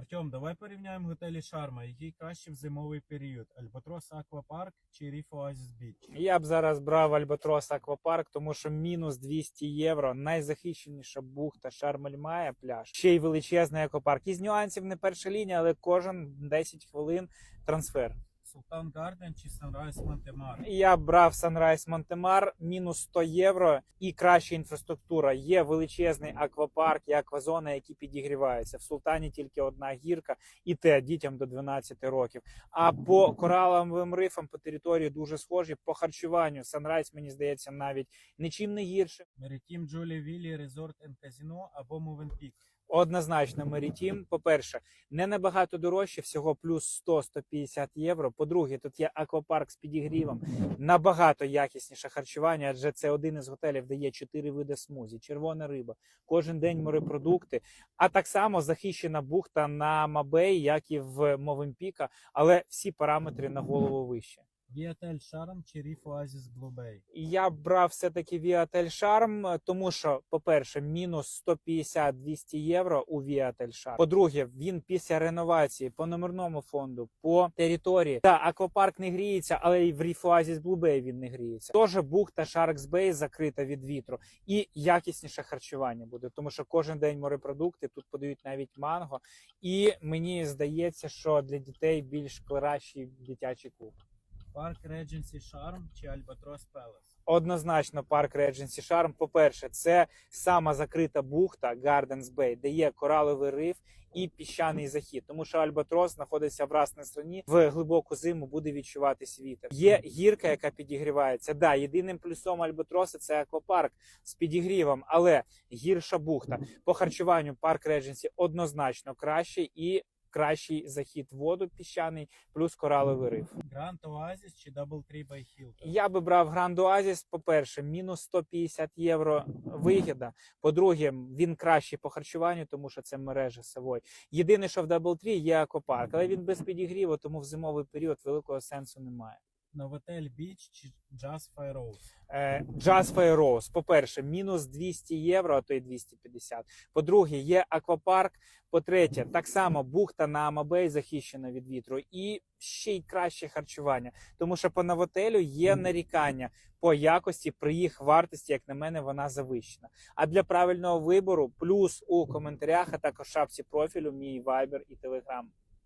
Артем, давай порівняємо готелі Шарма, який краще в зимовий період: Альбатрос Аквапарк чи Ріф Оазіс Біч? Я б зараз брав Альбатрос Аквапарк, тому що мінус 200 євро. Найзахищеніша бухта Шармель має пляж. Ще й величезний аквапарк. Із нюансів не перша лінія, але кожен 10 хвилин трансфер. Султан Гарден чи Санрайз Монтемар? Я брав Sunrise Монтемар, мінус 100 євро і краща інфраструктура. Є величезний аквапарк і аквазона, які підігріваються. В Султані тільки одна гірка, і те дітям до 12 років. А по кораловим рифам по території дуже схожі. По харчуванню Sunrise, мені здається, навіть нічим не гірше. Меритім Джолі Віллі Резорт енд Казіно або Мовенпік. Однозначно, Мерітім. По-перше, не набагато дорожче, всього плюс 100-150 євро. По-друге, тут є аквапарк з підігрівом, набагато якісніше харчування, адже це один із готелів, де є чотири види смузі, червона риба, кожен день морепродукти. А так само захищена бухта на Мабей, як і в Мовимпіка, але всі параметри на голову вище. Віатель Шарм чи Ріф Оазіс Блубей? Я брав все-таки Віатель Шарм, тому що, по-перше, мінус 150-200 євро у Віатель Шарм. По-друге, він після реновації по номерному фонду, по території. Та аквапарк не гріється, але і в Ріфуазі з Блубей він не гріється. Тож бухта Sharks Bay закрита від вітру. І якісніше харчування буде, тому що кожен день морепродукти тут подають навіть манго. І мені здається, що для дітей більш кращий дитячий клуб. Парк Редженсі Шарм чи Альбатрос Пелес? Однозначно, парк Редженсі Шарм. По-перше, це сама закрита бухта Gardens Bay, де є кораловий риф і піщаний захід. Тому що Альбатрос знаходиться в расній страні в глибоку зиму буде відчуватись вітер. Є гірка, яка підігрівається. Да, єдиним плюсом Альбатроса це аквапарк з підігрівом, але гірша бухта по харчуванню парк Редженсі однозначно кращий і. Кращий захід в воду піщаний, плюс кораловий риф. Гранд Оазіс чи Дабл Трі Бай Хілтон? Я би брав Гранд Оазіс. по-перше, мінус 150 євро вигіда. По-друге, він кращий по харчуванню, тому що це мережа Савой. Єдине, що в Дабл Трі є аквапарк, але він без підігріву, тому в зимовий період великого сенсу немає. Новотель Біч чи Джаз Файроуз? Е, Jazz Fire Rose, по-перше, мінус 200 євро, а то й 250. По-друге, є аквапарк. По-третє, так само бухта на Амабей захищена від вітру, і ще й краще харчування. Тому що по новотелю є нарікання по якості при їх вартості, як на мене, вона завищена. А для правильного вибору плюс у коментарях, а також шапці профілю, мій вайбер і телеграм.